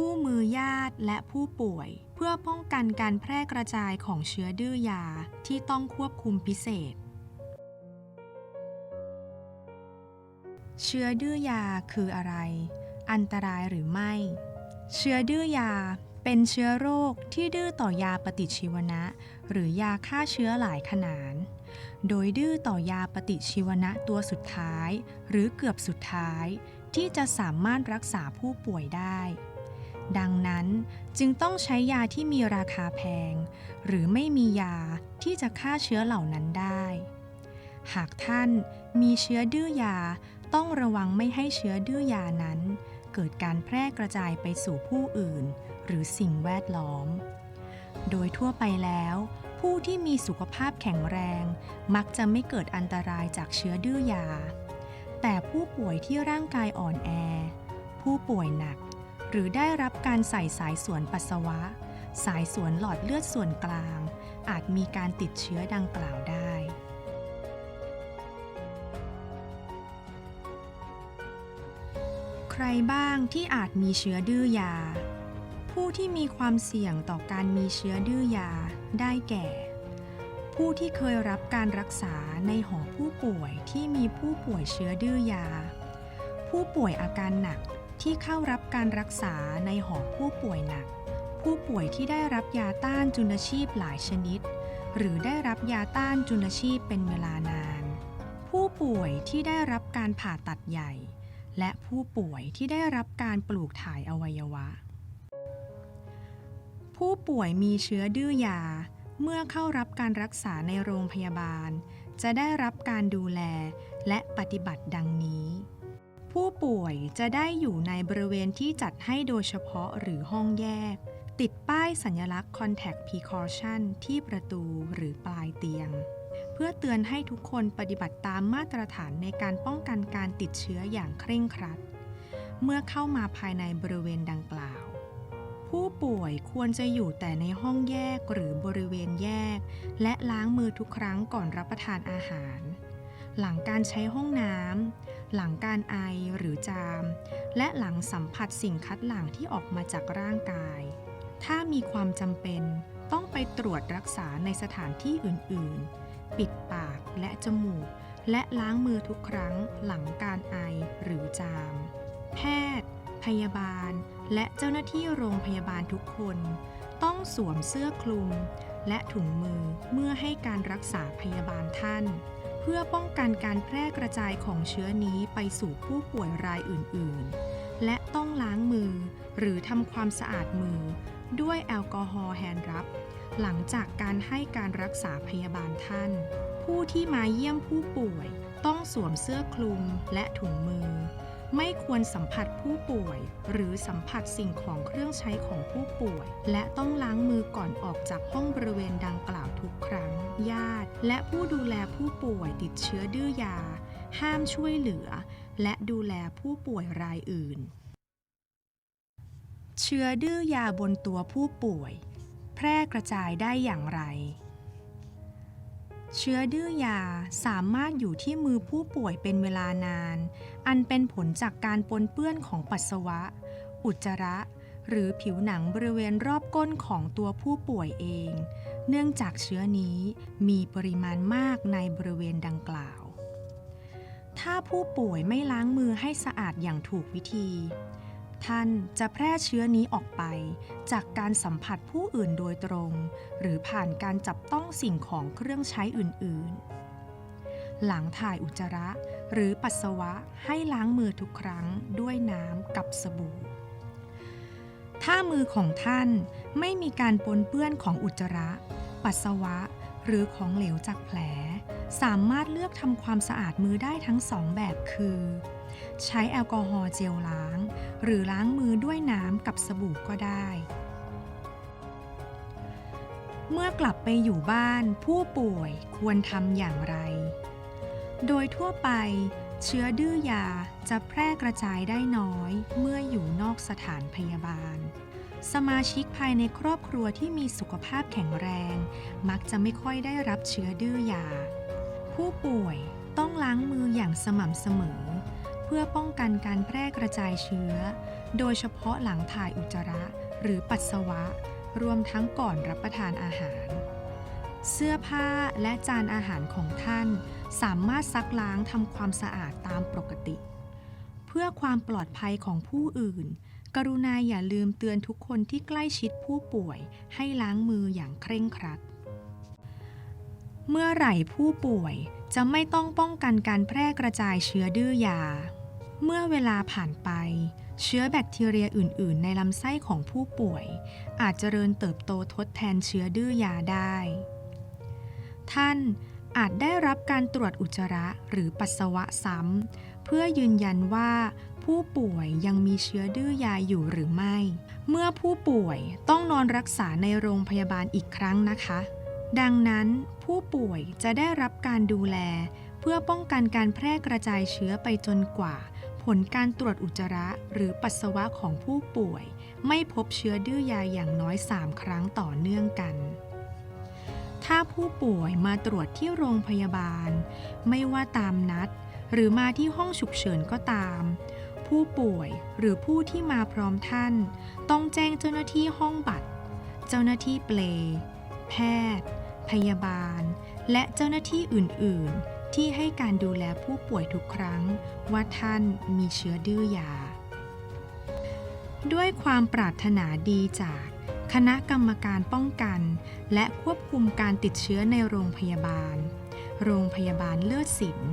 คู่มือญาติและผู้ป่วย เพื่อป้องกันการแพร่กระจายของเชื้อดื้อยาที่ต้องควบคุมพิเศษ เชื้อดื้อยาคืออะไร อันตรายหรือไม่ เชื้อดื้อยาเป็นเชื้อโรคที่ดื้อต่อยาปฏิชีวนะ หรือยาฆ่าเชื้อหลายขนาน โดยดื้อต่อยาปฏิชีวนะตัวสุดท้าย หรือเกือบสุดท้าย ที่จะสามารถรักษาผู้ป่วยได้ ดังนั้นจึงต้องใช้ยาที่มีราคาแพง หรือไม่มียาที่จะฆ่าเชื้อเหล่านั้นได้ หากท่านมีเชื้อดื้อยาต้องระวังไม่ให้เชื้อดื้อยานั้น เกิดการแพร่กระจายไปสู่ผู้อื่น หรือสิ่งแวดล้อม โดยทั่วไปแล้ว ผู้ที่มีสุขภาพแข็งแรง มักจะไม่เกิดอันตรายจากเชื้อดื้อยา แต่ผู้ป่วยที่ร่างกายอ่อนแอ ผู้ป่วยหนัก หรือได้รับการใส่สายสวนปัสสาวะ สายสวนหลอดเลือดส่วนกลาง อาจมีการติดเชื้อดังกล่าวได้ ใครบ้างที่อาจมีเชื้อดื้อยา ผู้ที่มีความเสี่ยงต่อการมีเชื้อดื้อยาได้แก่ ผู้ที่เคยรับการรักษาในหอผู้ป่วยที่มีผู้ป่วยเชื้อดื้อยา ผู้ป่วยอาการหนัก ที่เข้ารับการรักษาในหอผู้ป่วยหนัก ผู้ป่วยที่ได้รับยาต้านจุลชีพหลายชนิด หรือได้รับยาต้านจุลชีพเป็นเวลานาน ผู้ป่วยที่ได้รับการผ่าตัดใหญ่ และผู้ป่วยที่ได้รับการปลูกถ่ายอวัยวะ ผู้ป่วยมีเชื้อดื้อยา เมื่อเข้ารับการรักษาในโรงพยาบาล จะได้รับการดูแลและปฏิบัติดังนี้ ผู้ป่วยจะได้อยู่ในบริเวณที่จัดให้โดยเฉพาะหรือห้องแยก ติดป้ายสัญลักษณ์ Contact Precaution ที่ประตูหรือปลายเตียง เพื่อเตือนให้ทุกคนปฏิบัติตามมาตรฐานในการป้องกันการติดเชื้ออย่างเคร่งครัด เมื่อเข้ามาภายในบริเวณดังกล่าว ผู้ป่วยควรจะอยู่แต่ในห้องแยกหรือบริเวณแยก และล้างมือทุกครั้งก่อนรับประทานอาหาร หลังการใช้ห้องน้ำ หลังการไอหรือจาม และหลังสัมผัสสิ่งคัดหลั่งที่ออกมาจากร่างกาย ถ้ามีความจำเป็นต้องไปตรวจรักษาในสถานที่อื่น ๆ ปิดปากและจมูก และล้างมือทุกครั้งหลังการไอหรือจาม แพทย์ พยาบาล และเจ้าหน้าที่โรงพยาบาลทุกคน ต้องสวมเสื้อคลุม และถุงมือเมื่อให้การรักษาพยาบาลท่าน เพื่อป้องกันการแพร่กระจายของเชื้อนี้ไปสู่ผู้ป่วยรายอื่นๆ และต้องล้างมือ หรือทำความสะอาดมือ ด้วยแอลกอฮอล์แฮนด์รับ หลังจากการให้การรักษาพยาบาลท่าน ผู้ที่มาเยี่ยมผู้ป่วย ต้องสวมเสื้อคลุมและถุงมือ ไม่ควรสัมผัสผู้ป่วย หรือสัมผัสสิ่งของเครื่องใช้ของผู้ป่วย และต้องล้างมือก่อนออกจากห้องบริเวณดังกล่าวทุกครั้ง ญาติ และผู้ดูแลผู้ป่วยติดเชื้อดื้อยา ห้ามช่วยเหลือ และดูแลผู้ป่วยรายอื่น เชื้อดื้อยาบนตัวผู้ป่วย แพร่กระจายได้อย่างไร เชื้อดื้อยาสามารถอยู่ที่มือผู้ป่วยเป็นเวลานาน อันเป็นผลจากการปนเปื้อนของปัสสาวะ อุจจาระ หรือผิวหนังบริเวณรอบก้นของตัวผู้ป่วยเอง เนื่องจากเชื้อนี้มีปริมาณมากในบริเวณดังกล่าว ถ้าผู้ป่วยไม่ล้างมือให้สะอาดอย่างถูกวิธี ท่านจะแพร่เชื้อนี้ออกไป จากการสัมผัสผู้อื่นโดยตรง หรือผ่านการจับต้องสิ่งของเครื่องใช้อื่น ๆ หลังถ่ายอุจจาระหรือปัสสาวะให้ล้างมือทุกครั้งด้วยน้ำกับสบู่ ถ้ามือของท่านไม่มีการปนเปื้อนของอุจจาระ ปัสสาวะ หรือของเหลวจากแผล สามารถเลือกทำความสะอาดมือได้ทั้งสองแบบคือ ใช้แอลกอฮอล์เจลล้าง หรือล้างมือด้วยน้ำกับสบู่ก็ได้ เมื่อกลับไปอยู่บ้านผู้ป่วยควรทำอย่างไร โดยทั่วไปเชื้อดื้อยาจะแพร่กระจายได้น้อยเมื่ออยู่นอกสถานพยาบาล สมาชิกภายในครอบครัวที่มีสุขภาพแข็งแรง มักจะไม่ค่อยได้รับเชื้อดื้อยา ผู้ป่วยต้องล้างมืออย่างสม่ำเสมอ พื่อป้องกันการแพร่กระจายเชื้อ โดยเฉพาะหลังถ่ายอุจจาระ หรือปัสสาวะ รวมทั้งก่อนรับประทานอาหาร เสื้อผ้าและจานอาหารของท่าน สามารถซักล้างทำความสะอาดตามปกติ เพื่อความปลอดภัยของผู้อื่น กรุณาอย่าลืมเตือนทุกคนที่ใกล้ชิดผู้ป่วย ให้ล้างมืออย่างเคร่งครัดเมื่อไหร่ผู้ป่วยจะไม่ต้องป้องกันการแพร่กระจายเชื้อดื้อยา เมื่อเวลาผ่านไป เชื้อแบคทีเรียอื่น ๆ ในลำไส้ของผู้ป่วย อาจเจริญเติบโตทดแทนเชื้อดื้อยาได้ ท่านอาจได้รับการตรวจอุจจาระหรือปัสสาวะซ้ำ เพื่อยืนยันว่าผู้ป่วยยังมีเชื้อดื้อยาอยู่หรือไม่ เมื่อผู้ป่วยต้องนอนรักษาในโรงพยาบาลอีกครั้งนะคะ ดังนั้นผู้ป่วยจะได้รับการดูแล เพื่อป้องกันการแพร่กระจายเชื้อไปจนกว่า ผลการตรวจอุจจาระหรือปัสสาวะของผู้ป่วย ไม่พบเชื้อดื้อยาอย่างน้อย 3 ครั้งต่อเนื่องกัน ถ้าผู้ป่วยมาตรวจที่โรงพยาบาล ไม่ว่าตามนัด หรือมาที่ห้องฉุกเฉินก็ตาม ผู้ป่วยหรือผู้ที่มาพร้อมท่าน ต้องแจ้งเจ้าหน้าที่ห้องบัตร เจ้าหน้าที่เปล แพทย์ พยาบาล และเจ้าหน้าที่อื่น ๆ ที่ให้การดูแลผู้ป่วยทุกครั้งว่าท่านมีเชื้อดื้อยา ด้วยความปรารถนาดีจากคณะกรรมการป้องกัน และควบคุมการติดเชื้อในโรงพยาบาล โรงพยาบาลเลือดศิลป์